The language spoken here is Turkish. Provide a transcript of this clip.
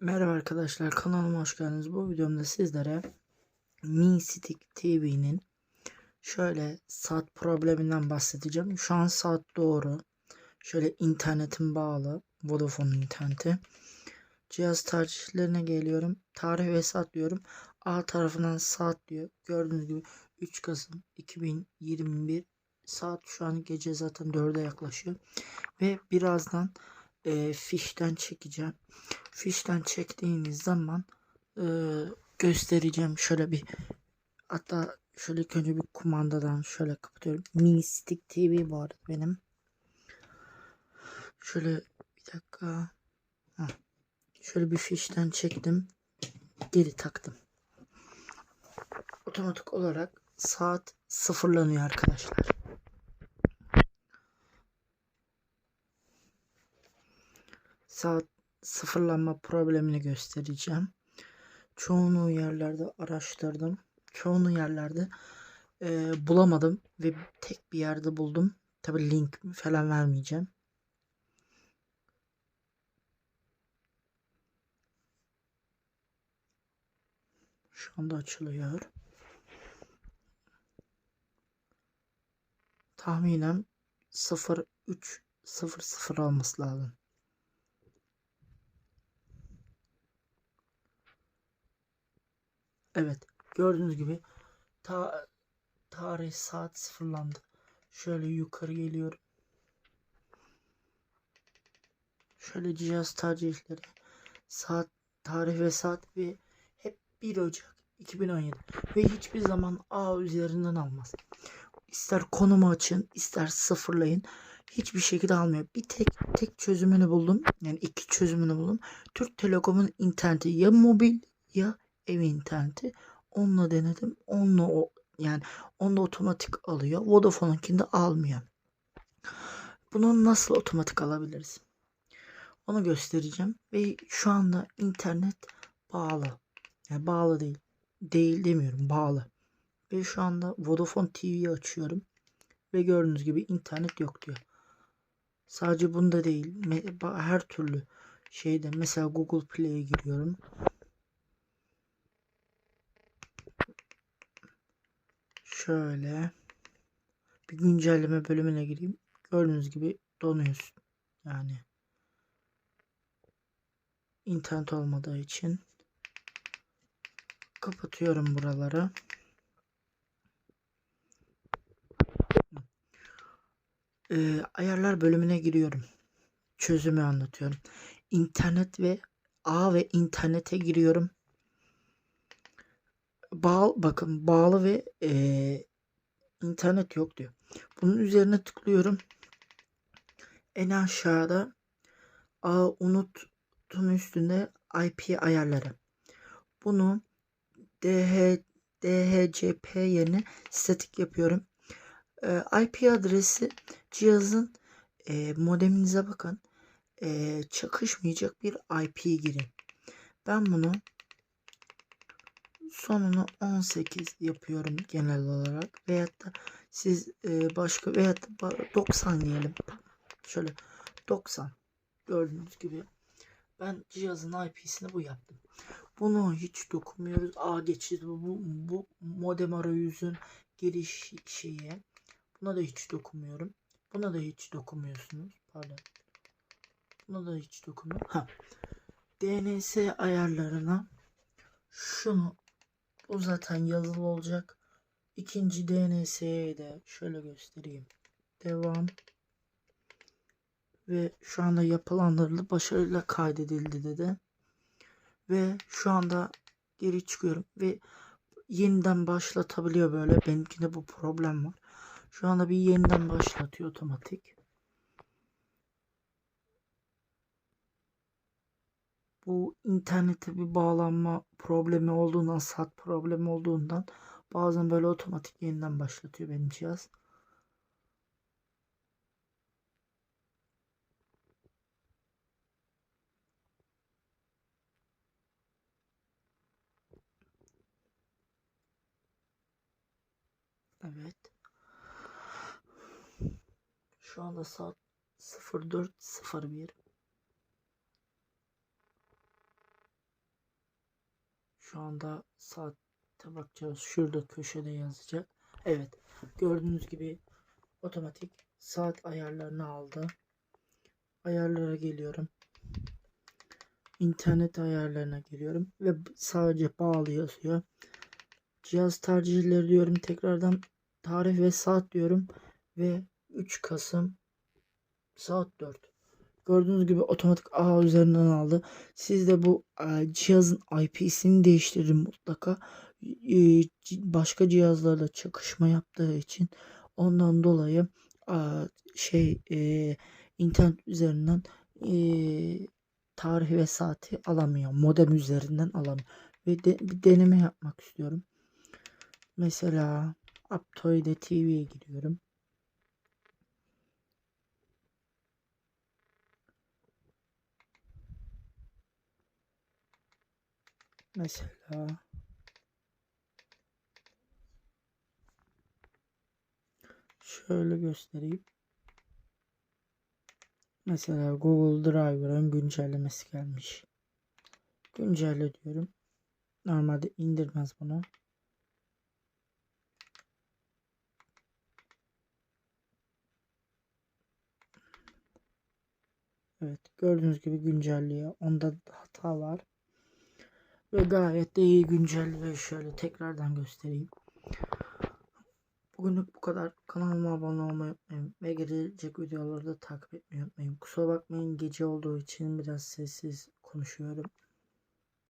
Merhaba arkadaşlar kanalıma hoş geldiniz. Bu videomda sizlere Mi TV'nin şöyle saat probleminden bahsedeceğim. Şu an saat doğru. Şöyle internetim bağlı. Vodafone interneti. Cihaz tercihlerine geliyorum. Tarih ve saat diyorum. A tarafından saat diyor. Gördüğünüz gibi 3 Kasım 2021 saat şu an gece zaten 4'e yaklaşıyor. Ve birazdan e, fişten çekeceğim. Fişten çektiğiniz zaman e, göstereceğim. Şöyle bir hatta şöyle önce bir kumandadan şöyle kapatıyorum. Mi Stick TV bu arada benim. Şöyle bir dakika. Heh. Şöyle bir fişten çektim. Geri taktım. Otomatik olarak saat sıfırlanıyor arkadaşlar. saat sıfırlanma problemini göstereceğim. Çoğunu yerlerde araştırdım. Çoğunu yerlerde e, bulamadım ve tek bir yerde buldum. Tabi link falan vermeyeceğim. Şu anda açılıyor. Tahminen 0300 olması lazım. Evet. Gördüğünüz gibi ta tarih saat sıfırlandı. Şöyle yukarı geliyorum. Şöyle cihaz tercihleri saat tarih ve saat ve hep 1 Ocak 2017 ve hiçbir zaman A üzerinden almaz. İster konumu açın, ister sıfırlayın. Hiçbir şekilde almıyor. Bir tek tek çözümünü buldum. Yani iki çözümünü buldum. Türk Telekom'un interneti ya mobil ya ev interneti. Onunla denedim. Onunla o yani onda otomatik alıyor. Vodafone'unkinde almıyor. Bunu nasıl otomatik alabiliriz? Onu göstereceğim. Ve şu anda internet bağlı. Yani bağlı değil. Değil demiyorum. Bağlı. Ve şu anda Vodafone TV'yi açıyorum. Ve gördüğünüz gibi internet yok diyor. Sadece bunda değil. Her türlü şeyde mesela Google Play'e giriyorum. Şöyle bir güncelleme bölümüne gireyim. Gördüğünüz gibi donuyorsun. Yani internet olmadığı için kapatıyorum buraları. Ee, ayarlar bölümüne giriyorum. Çözümü anlatıyorum. İnternet ve ağ ve internete giriyorum bağ bakın bağlı ve e, internet yok diyor. Bunun üzerine tıklıyorum. En aşağıda a unutun üstünde IP ayarları. Bunu DH DHCP yerine statik yapıyorum. E, IP adresi cihazın e, modeminize bakın. E, çakışmayacak bir IP girin. Ben bunu sonunu 18 yapıyorum genel olarak. Veyahut da siz e, başka veyahut da 90 diyelim. Şöyle 90 gördüğünüz gibi. Ben cihazın IP'sini bu yaptım. Bunu hiç dokunmuyoruz. A geçidi bu, bu modem arayüzün giriş şeyi. Buna da hiç dokunmuyorum. Buna da hiç dokunmuyorsunuz. Pardon. Buna da hiç dokunmuyorum. Ha. DNS ayarlarına şunu bu zaten yazılı olacak. İkinci DNS'ye de şöyle göstereyim. Devam. Ve şu anda yapılanları başarıyla kaydedildi dedi. Ve şu anda geri çıkıyorum. Ve yeniden başlatabiliyor böyle. Benimkinde bu problem var. Şu anda bir yeniden başlatıyor otomatik. Bu internete bir bağlanma problemi olduğundan, sat problemi olduğundan bazen böyle otomatik yeniden başlatıyor benim cihaz. Evet. Şu anda saat 04.01. Şu anda saate bakacağız. Şurada köşede yazacak. Evet. Gördüğünüz gibi otomatik saat ayarlarını aldı. Ayarlara geliyorum. İnternet ayarlarına geliyorum ve sadece bağlı yazıyor. Cihaz tercihleri diyorum. Tekrardan tarih ve saat diyorum ve 3 Kasım saat 4. Gördüğünüz gibi otomatik ağ üzerinden aldı. Siz de bu e, cihazın IP'sini değiştirin mutlaka. E, başka cihazlarla çakışma yaptığı için ondan dolayı şey e, internet üzerinden e, tarih ve saati alamıyor. Modem üzerinden alamıyor. Ve de, bir deneme yapmak istiyorum. Mesela Aptoide TV'ye gidiyorum. Mesela şöyle göstereyim. Mesela Google Driver'ın güncellemesi gelmiş. Güncelle diyorum. Normalde indirmez bunu. Evet gördüğünüz gibi güncelliyor. Onda hata var. Ve gayet de iyi güncelliyor. Şöyle tekrardan göstereyim. Bugünlük bu kadar. Kanalıma abone olmayı unutmayın. Ve gelecek videoları da takip etmeyi unutmayın. Kusura bakmayın gece olduğu için biraz sessiz konuşuyorum.